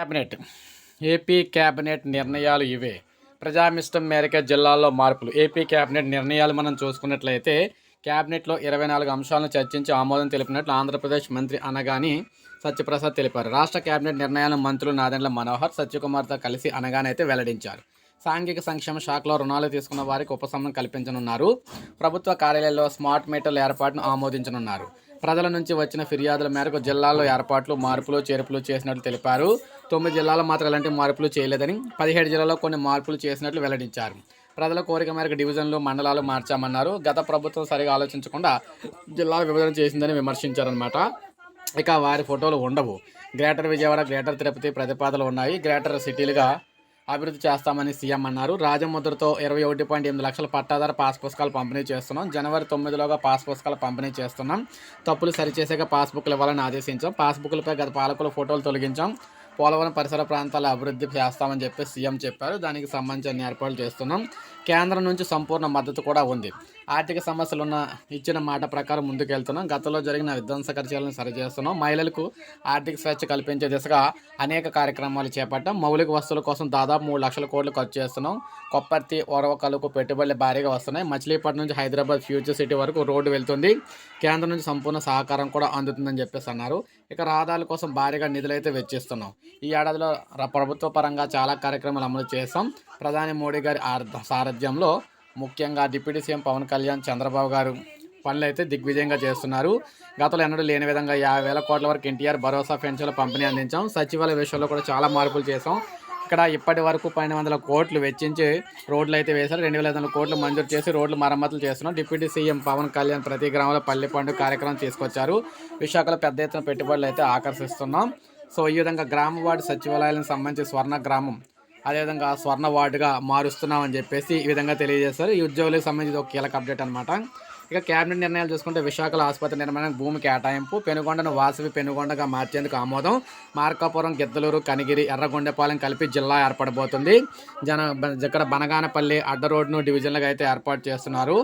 Cabinet. AP cabinet నిర్ణయాలు ఇవే. ప్రజామిష్టం మేరకే జిల్లాల్లో మార్పులు. ఏపీ క్యాబినెట్ నిర్ణయాలు మనం చూసుకున్నట్లయితే క్యాబినెట్లో ఇరవై నాలుగు అంశాలను చర్చించి ఆమోదం తెలిపినట్లు ఆంధ్రప్రదేశ్ మంత్రి అనగాని సత్యప్రసాద్ తెలిపారు. రాష్ట్ర క్యాబినెట్ నిర్ణయాలను మంత్రులు నాదెండ్ల మనోహర్ సత్యకుమార్తో కలిసి అనగానైతే వెల్లడించారు. సాంఘిక సంక్షేమ శాఖలో రుణాలు తీసుకున్న వారికి ఉపశమనం కల్పించనున్నారు. ప్రభుత్వ కార్యాలయాల్లో స్మార్ట్ మీటర్ల ఏర్పాటును ఆమోదించనున్నారు. ప్రజల నుంచి వచ్చిన ఫిర్యాదుల మేరకు జిల్లాలో ఏర్పాట్లు మార్పులు చేర్పులు చేసినట్లు తెలిపారు. తొమ్మిది జిల్లాలో మాత్రం ఎలాంటి మార్పులు చేయలేదని పదిహేడు జిల్లాలో కొన్ని మార్పులు చేసినట్లు వెల్లడించారు. ప్రజల కోరిక మేరకు డివిజన్లు మండలాలు మార్చామన్నారు. గత ప్రభుత్వం సరిగా ఆలోచించకుండా జిల్లాల విభజన చేసిందని విమర్శించారనమాట ఇక వారి ఫోటోలు ఉండవు. గ్రేటర్ విజయవాడ గ్రేటర్ తిరుపతి ప్రతిపాదనలు ఉన్నాయి. గ్రేటర్ సిటీలుగా అభివృద్ధి చేస్తామని సీఎం అన్నారు. రాజముద్రతో ఇరవై ఒకటి పాయింట్ ఎనిమిది లక్షల పట్టాదారు పాస్ పుస్తకాలు పంపిణీ చేస్తున్నాం. జనవరి తొమ్మిదిలోగా పాస్ పుస్తకాలు పంపిణీ చేస్తున్నాం. తప్పులు సరిచేసాక పాస్బుక్లు ఇవ్వాలని ఆదేశించాం. పాస్బుక్లపై గత పాలకుల ఫోటోలు తొలగించాం. పోలవరం పరిసర ప్రాంతాల అభివృద్ధి చేస్తామని చెప్పి సీఎం చెప్పారు. దానికి సంబంధించిన ఏర్పాట్లు చేస్తున్నాం. కేంద్రం నుంచి సంపూర్ణ మద్దతు కూడా ఉంది. ఆర్థిక సమస్యలు ఉన్న ఇచ్చిన మాట ప్రకారం ముందుకెళ్తున్నాం. గతంలో జరిగిన విధ్వంసకర చర్యలను సరిచేస్తున్నాం. మహిళలకు ఆర్థిక స్వేచ్ఛ కల్పించే దిశగా అనేక కార్యక్రమాలు చేపట్టాం. మౌలిక వస్తువుల కోసం దాదాపు మూడు లక్షల కోట్లు ఖర్చు చేస్తున్నాం. కొప్పర్తి ఓరవకలకు పెట్టుబడులు భారీగా వస్తున్నాయి. మచిలీపట్నం నుంచి హైదరాబాద్ ఫ్యూచర్ సిటీ వరకు రోడ్డు వెళ్తుంది. కేంద్రం నుంచి సంపూర్ణ సహకారం కూడా అందుతుందని చెప్పేసి అన్నారు. ఇక రహదారుల కోసం భారీగా నిధులైతే వెచ్చిస్తున్నాం. ఈ ఏడాదిలో ర- ప్రభుత్వ పరంగా చాలా కార్యక్రమాలు అమలు చేస్తాం ప్రధాని మోడీ గారి సారథ్యంలో ముఖ్యంగా డిప్యూటీ సీఎం పవన్ కళ్యాణ్ చంద్రబాబు గారు పనులు అయితే దిగ్విజయంగా చేస్తున్నారు. గతంలో ఎన్నడూ లేని విధంగా యాభై వేల కోట్ల వరకు ఎన్టీఆర్ భరోసా పెన్షన్ల పంపిణీ అందించాం. సచివాలయ విషయంలో కూడా చాలా మార్పులు చేసాం ఇక్కడ ఇప్పటి వరకు పన్నెండు వందల కోట్లు వెచ్చించి రోడ్లు అయితే వేశారు. రెండు వేల ఐదు వందల కోట్లు మంజూరు చేసి రోడ్లు మరమ్మతులు చేస్తున్నాం. డిప్యూటీ సీఎం పవన్ కళ్యాణ్ ప్రతి గ్రామంలో పల్లె పండుగ కార్యక్రమం తీసుకొచ్చారు. విశాఖలో పెద్ద ఎత్తున పెట్టుబడులు అయితే ఆకర్షిస్తున్నాం. సో ఈ విధంగా గ్రామ వార్డు సచివాలయాలకు సంబంధించి స్వర్ణ గ్రామం అదేవిధంగా స్వర్ణ వార్డుగా మారుస్తున్నామని చెప్పేసి ఈ విధంగా తెలియజేస్తారు ఈ ఉద్యోగులకు సంబంధించి ఒక కీలక అప్డేట్ అనమాట ఇక కేబినెట్ నిర్ణయాలు చూసుకుంటే విశాఖలో ఆసుపత్రి నిర్మాణానికి భూమి కేటాయింపు పెనుగొండను వాసవి పెనుగొండగా మార్చేందుకు ఆమోదం. మార్కాపురం గిద్దలూరు కనిగిరి ఎర్రగొండపాలెం కలిపి జిల్లా ఏర్పడబోతుంది. జన ఇక్కడ బనగానపల్లి అడ్డ రోడ్ను డివిజన్లుగా అయితే ఏర్పాటు చేస్తున్నారు.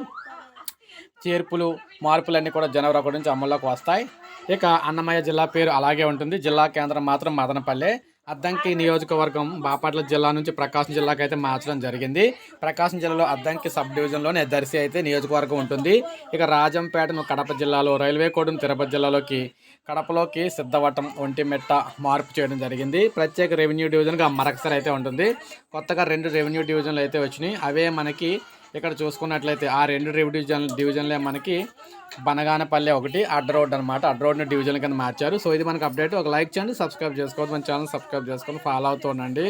చేర్పులు మార్పులన్నీ కూడా జనవరి ఒకటి నుంచి అమల్లోకి వస్తాయి. ఇక అన్నమయ్య జిల్లా పేరు అలాగే ఉంటుంది. జిల్లా కేంద్రం మాత్రం మదనపల్లె. అద్దంకి నియోజకవర్గం బాపట్ల జిల్లా నుంచి ప్రకాశం జిల్లాకి అయితే మార్చడం జరిగింది. ప్రకాశం జిల్లాలో అద్దంకి సబ్ డివిజన్లోనే దర్శి అయితే నియోజకవర్గం ఉంటుంది. ఇక రాజంపేటను కడప జిల్లాలో రైల్వే కోడును తిరుపతి జిల్లాలోకి కడపలోకి సిద్ధవటం ఒంటిమెట్ట మార్పు చేయడం జరిగింది. ప్రత్యేక రెవెన్యూ డివిజన్గా మరకసర్ అయితే ఉంటుంది. కొత్తగా రెండు రెవెన్యూ డివిజన్లు అయితే వచ్చినాయి. అవే మనకి ఇక్కడ చూసుకున్నట్లయితే ఆ రెండు డివిజన్ డివిజన్లే మనకి బనగానపల్లె ఒకటి అడ్డ రోడ్ అనమాట అడ్డ రోడ్ని డివిజన్ కింద మార్చారు. సో ఇది మనకి అప్డేట్ ఒక లైక్ చేయండి సబ్స్క్రైబ్ చేసుకోవద్దు. మన ఛానల్ సబ్స్క్రైబ్ చేసుకొని ఫాలో అవుతూ ఉండండి.